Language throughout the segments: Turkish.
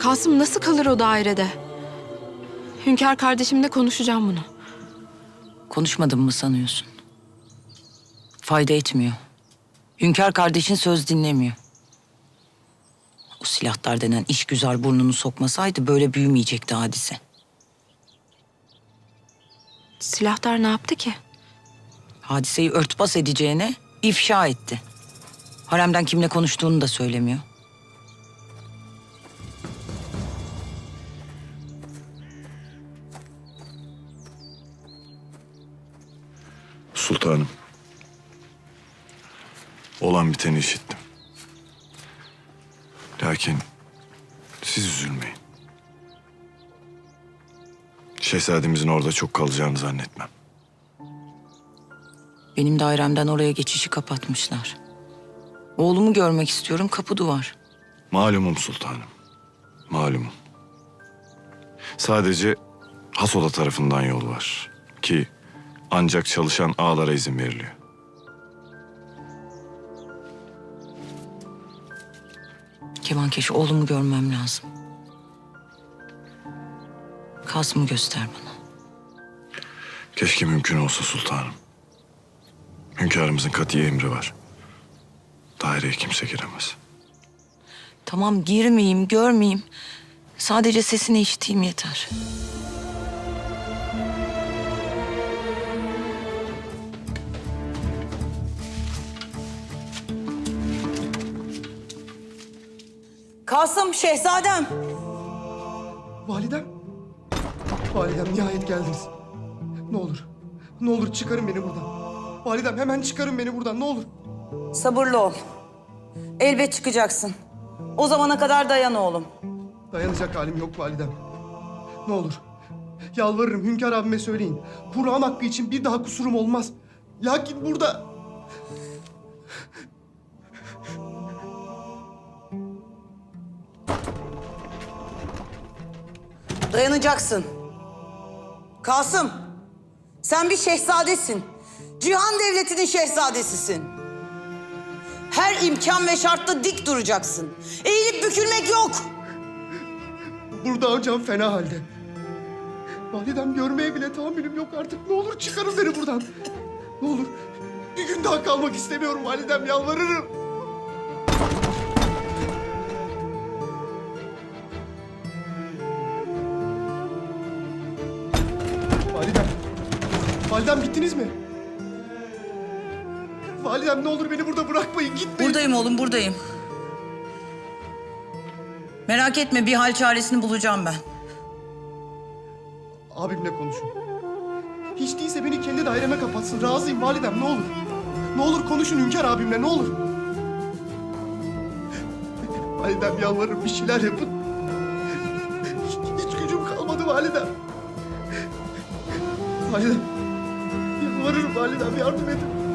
Kasım nasıl kalır o dairede? Hünkar kardeşimle konuşacağım bunu. Konuşmadım mı sanıyorsun? Fayda etmiyor. Hünkar kardeşin söz dinlemiyor. O silahlar denen iş güzel burnunu sokmasaydı böyle büyümeyecekti hadise. Silahtar ne yaptı ki? Hadiseyi örtbas edeceğine ifşa etti. Haremden kimle konuştuğunu da söylemiyor. Sultanım. Olan biteni işittim. Lakin siz üzülmeyin. Şehzademizin orada çok kalacağını zannetmem. Benim dairemden oraya geçişi kapatmışlar. Oğlumu görmek istiyorum kapı duvar. Malumum sultanım. Malumum. Sadece Hasoda tarafından yol var. Ki ancak çalışan ağalara izin veriliyor. Kemankeş oğlumu görmem lazım. Kasım'ı göster bana. Keşke mümkün olsa sultanım. Hünkârımızın katiye emri var. Daireye kimse giremez. Tamam girmeyeyim, görmeyeyim. Sadece sesini işiteyim yeter. Kasım, şehzadem. Validem. Validem nihayet geldiniz. Ne olur. Ne olur çıkarın beni buradan. Validem hemen çıkarın beni buradan ne olur. Sabırlı ol. Elbet çıkacaksın. O zamana kadar dayan oğlum. Dayanacak halim yok validem. Ne olur. Yalvarırım hünkâr abime söyleyin. Kur'an hakkı için bir daha kusurum olmaz. Lakin burada... Dayanacaksın. Kasım, sen bir şehzadesin. Cihan devletinin şehzadesisin. Her imkan ve şartta dik duracaksın. Eğilip bükülmek yok. Burada hocam fena halde. Validem görmeye bile tahammülüm yok artık. Ne olur çıkarın beni buradan. Ne olur. Bir gün daha kalmak istemiyorum validem yalvarırım. Validem gittiniz mi? Validem ne olur beni burada bırakmayın gitmeyin. Buradayım oğlum, buradayım. Merak etme, bir hal çaresini bulacağım ben. Abimle konuşun. Hiç değilse beni kendi daireme kapatsın. Razıyım validem ne olur. Ne olur konuşun hünkâr abimle ne olur. Validem yalvarırım bir şeyler yapın. Hiç gücüm kalmadı validem. Validem. Yalvarırım validem yardım edin.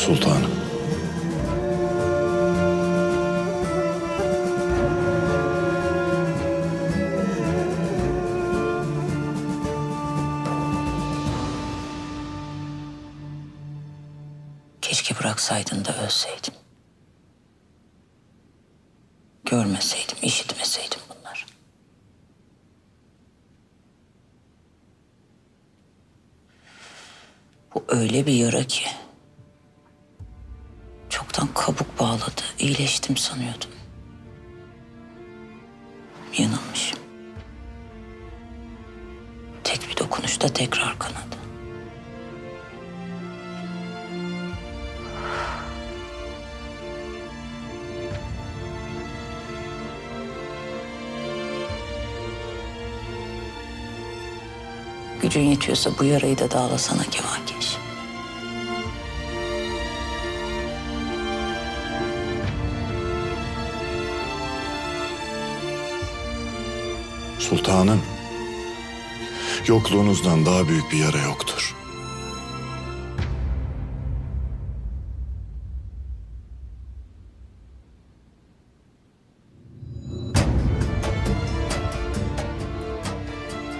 Sultanım. Keşke bıraksaydın da ölseydim. Görmeseydim, işitmeseydim bunları. Bu öyle bir yara ki çoktan kabuk bağladı. İyileştim sanıyordum. Yanılmışım. Tek bir dokunuşta tekrar kanadı. Gücün yetiyorsa bu yarayı da dağlasana Kevakeş. Sultanım, yokluğunuzdan daha büyük bir yara yoktur.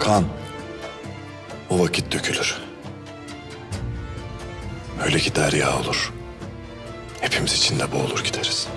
Kan, o vakit dökülür. Öyle ki derya olur. Hepimiz içinde boğulur gideriz.